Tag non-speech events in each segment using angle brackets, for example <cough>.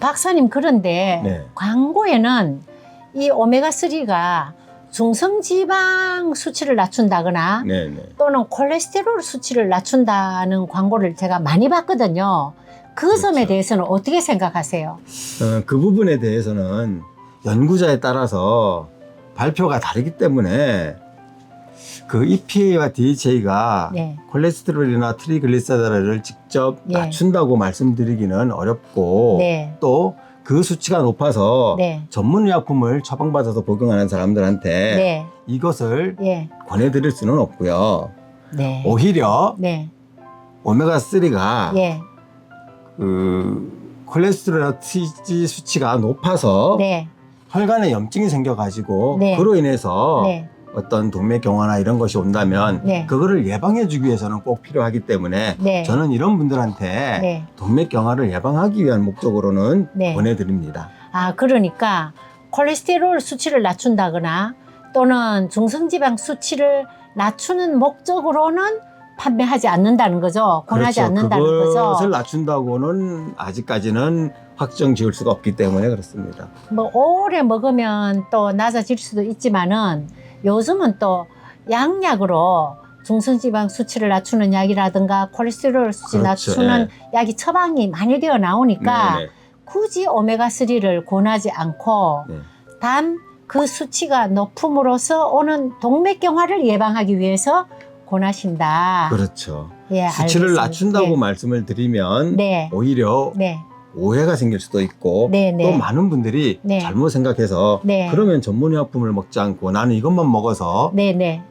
박사님 그런데 네. 광고에는 이 오메가3가 중성지방 수치를 낮춘다거나 네, 네. 또는 콜레스테롤 수치를 낮춘다는 광고를 제가 많이 봤거든요. 그 점에 그렇죠. 대해서는 어떻게 생각하세요? 어, 그 부분에 대해서는 연구자에 따라서 발표가 다르기 때문에 그 EPA와 DHA가 네. 콜레스테롤이나 트리글리세리드를 직접 예. 낮춘다고 말씀드리기는 어렵고 네. 또그 수치가 높아서 네. 전문 의약품을 처방받아서 복용하는 사람들한테 네. 이것을 예. 권해드릴 수는 없고요. 네. 오히려 네. 오메가 3가 예. 그 콜레스테롤 TG 수치가 높아서 네. 혈관에 염증이 생겨가지고 네. 그로 인해서 네. 어떤 동맥 경화나 이런 것이 온다면 네. 그거를 예방해 주기 위해서는 꼭 필요하기 때문에 네. 저는 이런 분들한테 네. 동맥 경화를 예방하기 위한 목적으로는 네. 보내드립니다. 아, 그러니까 콜레스테롤 수치를 낮춘다거나 또는 중성지방 수치를 낮추는 목적으로는 판매하지 않는다는 거죠. 권하지 않는다는 그렇죠. 그것을 거죠. 낮춘다고는 아직까지는 확정 지을 수가 없기 때문에 그렇습니다. 뭐 오래 먹으면 또 낮아질 수도 있지만은 요즘은 또 양약으로 중성지방 수치를 낮추는 약이라든가 콜레스테롤 수치 그렇죠. 낮추는 약이 처방이 많이 되어 나오니까 네, 네. 굳이 오메가3를 권하지 않고 네. 단그 수치가 높음으로써 오는 동맥경화를 예방하기 위해서 권하신다. 그렇죠. 예, 수치를 알겠습니다. 낮춘다고 말씀을 드리면 네. 오히려 네. 오해가 생길 수도 있고 네, 네. 또 많은 분들이 네. 잘못 생각해서 네. 그러면 전문의약품을 먹지 않고 나는 이것만 먹어서 네, 네.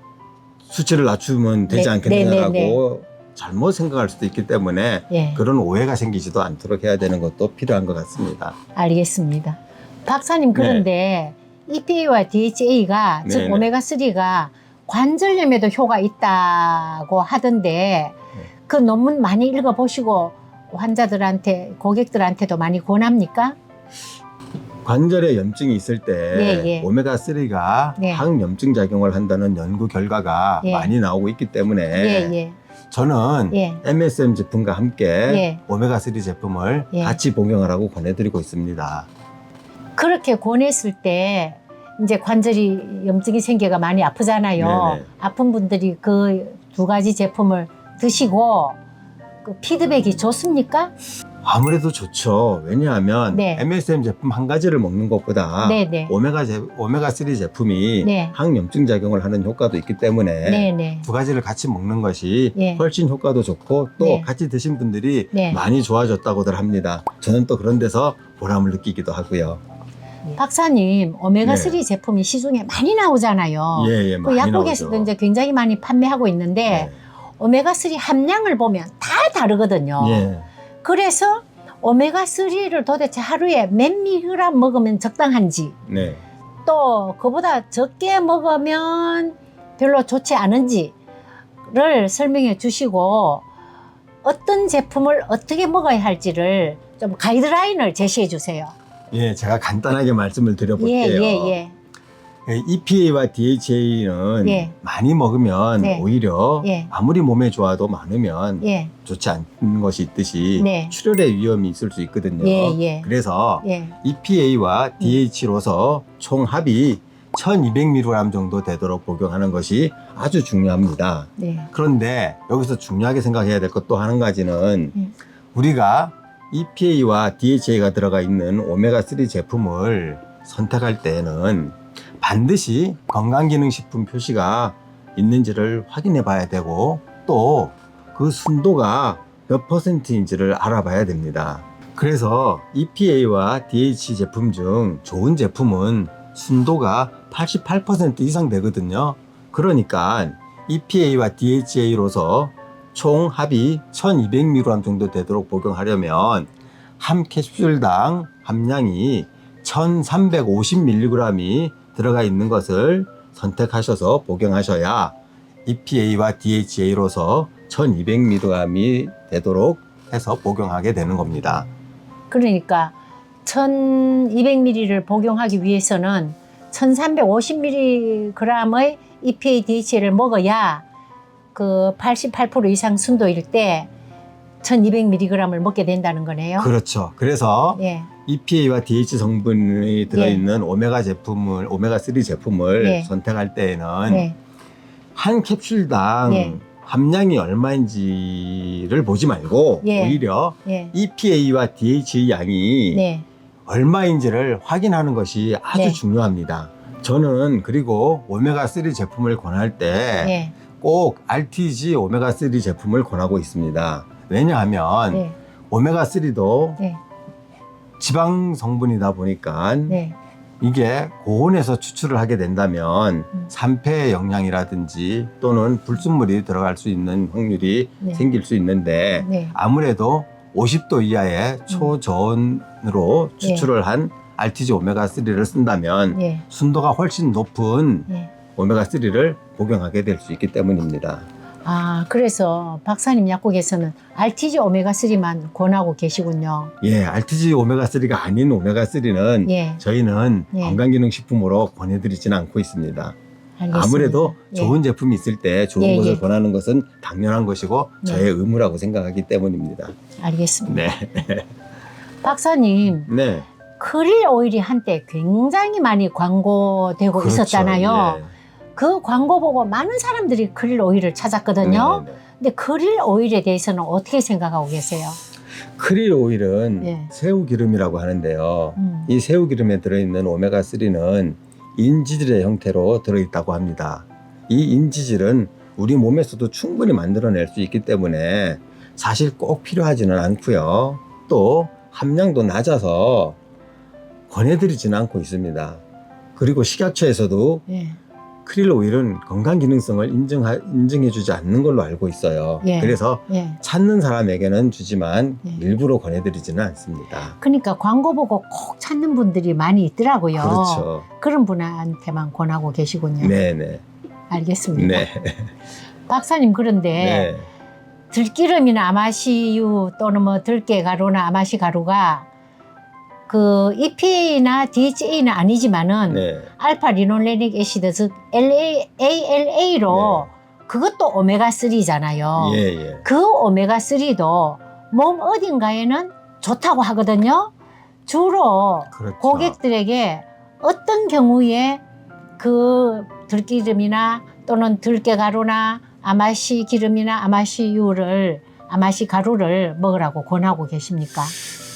수치를 낮추면 되지 네, 않겠느냐라고 네, 네, 잘못 생각할 수도 있기 때문에 예. 그런 오해가 생기지도 않도록 해야 되는 것도 필요한 것 같습니다. 알겠습니다. 박사님 그런데 EPA와 DHA가 즉 네, 네. 오메가 3가 관절염에도 효과 있다고 하던데 네. 그 논문 많이 읽어보시고 환자들한테 고객들한테도 많이 권합니까? 관절에 염증이 있을 때 예, 예. 오메가3가 네. 항염증 작용을 한다는 연구 결과가 예. 많이 나오고 있기 때문에 예, 예, 저는 예. MSM 제품과 함께 예. 오메가3 제품을 예. 같이 복용하라고 권해드리고 있습니다. 그렇게 권했을 때 이제 관절이 염증이 생겨가 많이 아프잖아요. 네네. 아픈 분들이 그 두 가지 제품을 드시고 그 피드백이 좋습니까? 아무래도 좋죠. 왜냐하면 네. MSM 제품 한 가지를 먹는 것보다 네 네. 오메가 제, 오메가 3 제품이 네. 항염증 작용을 하는 효과도 있기 때문에 네 네. 두 가지를 같이 먹는 것이 예. 훨씬 효과도 좋고 또 네. 같이 드신 분들이 네. 많이 좋아졌다고들 합니다. 저는 또 그런 데서 보람을 느끼기도 하고요. 박사님, 오메가3 제품이 시중에 많이 나오잖아요. 예, 예, 그 많이 약국에서도 나오죠. 이제 굉장히 많이 판매하고 있는데 네. 오메가3 함량을 보면 다 다르거든요. 예. 그래서 오메가3를 도대체 하루에 몇 미리그램 먹으면 적당한지 네. 또 그보다 적게 먹으면 별로 좋지 않은지를 설명해 주시고 어떤 제품을 어떻게 먹어야 할지를 좀 가이드라인을 제시해 주세요. 예, 제가 간단하게 말씀을 드려볼게요. 예, 예, 예. 예, EPA와 DHA는 예. 많이 먹으면 네. 오히려 예. 아무리 몸에 좋아도 많으면 예, 좋지 않은 것이 있듯이 네. 출혈의 위험이 있을 수 있거든요. 예, 예. 그래서 예. EPA와 DH로서 총 합이 1200mg 정도 되도록 복용하는 것이 아주 중요합니다. 네. 그런데 여기서 중요하게 생각해야 될 것 또 한 가지는 음. 우리가 EPA와 DHA가 들어가 있는 오메가3 제품을 선택할 때에는 반드시 건강기능식품 표시가 있는지를 확인해 봐야 되고 또 그 순도가 몇 퍼센트인지를 알아봐야 됩니다. 그래서 EPA와 DHA 제품 중 좋은 제품은 순도가 88% 이상 되거든요. 그러니까 EPA와 DHA로서 총 합이 1200mg 정도 되도록 복용하려면 한 캡슐당 함량이 1350mg이 들어가 있는 것을 선택하셔서 복용하셔야 EPA와 DHA로서 1200mg이 되도록 해서 복용하게 되는 겁니다. 그러니까 1200ml를 복용하기 위해서는 1350mg의 EPA, DHA를 먹어야 그 88% 이상 순도일 때 1200mg을 먹게 된다는 거네요. 그렇죠. 그래서 예. EPA와 DH 성분이 들어있는 오메가 제품을 오메가 3 제품을 네. 선택할 때에는 네. 한 캡슐당 네. 함량이 얼마인지를 보지 말고 예. 오히려 예. EPA와 DH의 양이 네. 얼마인지를 확인하는 것이 아주 네. 중요합니다. 저는 그리고 오메가 3 제품을 권할 때 네. 꼭 RTG 오메가 3 제품을 권하고 있습니다. 왜냐하면 네. 오메가 3도 네. 지방 성분이다 보니까 네. 이게 고온에서 추출을 하게 된다면 음. 산패 영향이라든지 또는 불순물이 들어갈 수 있는 확률이 네. 생길 수 있는데 네. 아무래도 50도 이하의 초저온으로 네. 추출을 한 RTG 오메가 3를 쓴다면 네. 순도가 훨씬 높은 네. 오메가 3를 복용하게 될 수 있기 때문입니다. 아, 그래서 박사님 약국에서는 RTG 오메가 3만 권하고 계시군요. 예, RTG 오메가 3가 아닌 오메가 3는 예. 저희는 예. 건강기능식품으로 권해드리지는 않고 있습니다. 알겠습니다. 아무래도 예. 좋은 제품이 있을 때 좋은 예, 것을 예. 권하는 것은 당연한 것이고 네. 저의 의무라고 생각하기 때문입니다. 알겠습니다. 네, <laughs> 박사님, 네, 크릴 오일이 한때 굉장히 많이 광고되고 그렇죠. 있었잖아요. 예. 그 광고 보고 많은 사람들이 크릴 오일을 찾았거든요. 네, 네. 근데 크릴 오일에 대해서는 어떻게 생각하고 계세요? 크릴 오일은 예. 새우 기름이라고 하는데요. 음. 이 새우 기름에 들어있는 오메가 3는 인지질의 형태로 들어있다고 합니다. 이 인지질은 우리 몸에서도 충분히 만들어낼 수 있기 때문에 사실 꼭 필요하지는 않고요. 또 함량도 낮아서 권해드리지는 않고 있습니다. 그리고 식약처에서도 예. 크릴 오일은 건강 기능성을 인정하, 인정해주지 않는 걸로 알고 있어요. 예. 그래서 예. 찾는 사람에게는 주지만 예. 일부러 권해드리지는 않습니다. 그러니까 광고 보고 꼭 찾는 분들이 많이 있더라고요. 그렇죠. 그런 분한테만 권하고 계시군요. 네네. 알겠습니다. 네. <laughs> 박사님 그런데 네. 들기름이나 아마시유 또는 뭐 들깨 가루나 아마시 가루가 그 EPA나 DHA는 아니지만은 네. 알파 리놀레닉 애시드 즉 LA, ALA로 그것도 오메가 3잖아요. 예, 예. 그 오메가 3도 몸 어딘가에는 좋다고 하거든요. 주로 그렇죠. 고객들에게 어떤 경우에 그 들기름이나 또는 들깨가루나 아마시 기름이나 아마시 유를 아마시 가루를 먹으라고 권하고 계십니까?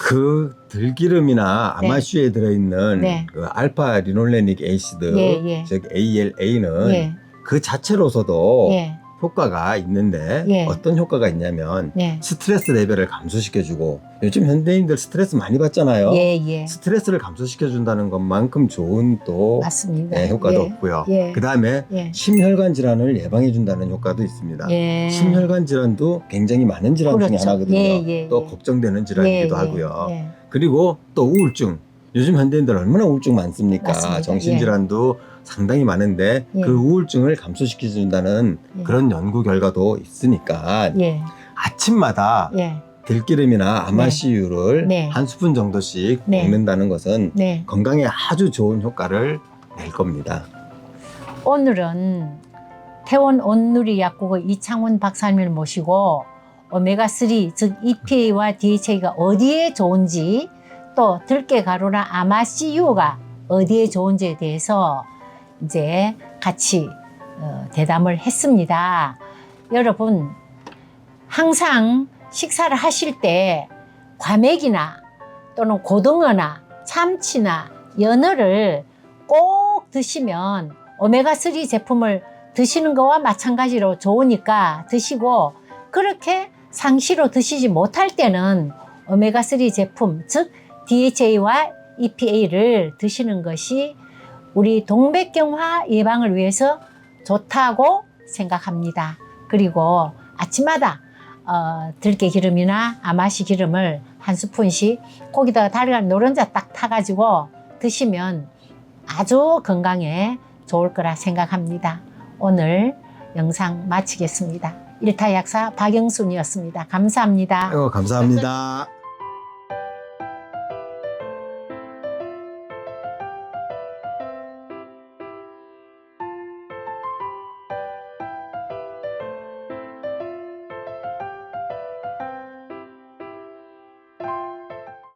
그 들기름이나 네. 아마슈에 들어있는 네. 그 알파 리놀레닉 애시드, 예, 예. 즉 ALA는 예, 그 자체로서도 예, 효과가 있는데 예. 어떤 효과가 있냐면 네, 스트레스 레벨을 감소시켜주고 요즘 현대인들 스트레스 많이 받잖아요. 예, 예, 스트레스를 감소시켜준다는 것만큼 좋은 또 맞습니다. 네, 효과도 예, 없고요. 예. 그 다음에 예, 심혈관 질환을 예방해준다는 효과도 있습니다. 예. 심혈관 질환도 굉장히 많은 질환 중에 그렇죠. 하나거든요. 예, 예, 또 예. 걱정되는 질환이기도 예, 하고요. 예, 예. 그리고 또 우울증. 요즘 현대인들 얼마나 우울증 많습니까? 맞습니다. 정신질환도 상당히 많은데 예. 그 우울증을 감소시켜준다는 예. 그런 연구 결과도 있으니까 예, 아침마다 예, 들기름이나 아마시유를 네. 한 스푼 정도씩 네. 먹는다는 것은 네. 건강에 아주 좋은 효과를 낼 겁니다. 오늘은 태원 온누리 약국의 이창훈 박사님을 모시고 오메가3 즉 EPA와 DHA가 어디에 좋은지 또 들깨 가루나 아마씨유가 어디에 좋은지에 대해서 이제 같이 어, 대담을 했습니다. 여러분 항상 식사를 하실 때 과메기나 또는 고등어나 참치나 연어를 꼭 드시면 오메가3 제품을 드시는 거와 마찬가지로 좋으니까 드시고 그렇게 상시로 드시지 못할 때는 오메가3 제품 즉 DHA와 EPA를 드시는 것이 우리 동백경화 예방을 위해서 좋다고 생각합니다. 그리고 아침마다 어, 들깨 기름이나 아마시 기름을 한 스푼씩 거기다가 다리가 노른자 딱 타가지고 드시면 아주 건강에 좋을 거라 생각합니다. 오늘 영상 마치겠습니다. 일타약사 박영순이었습니다. 감사합니다. 아이고, 감사합니다.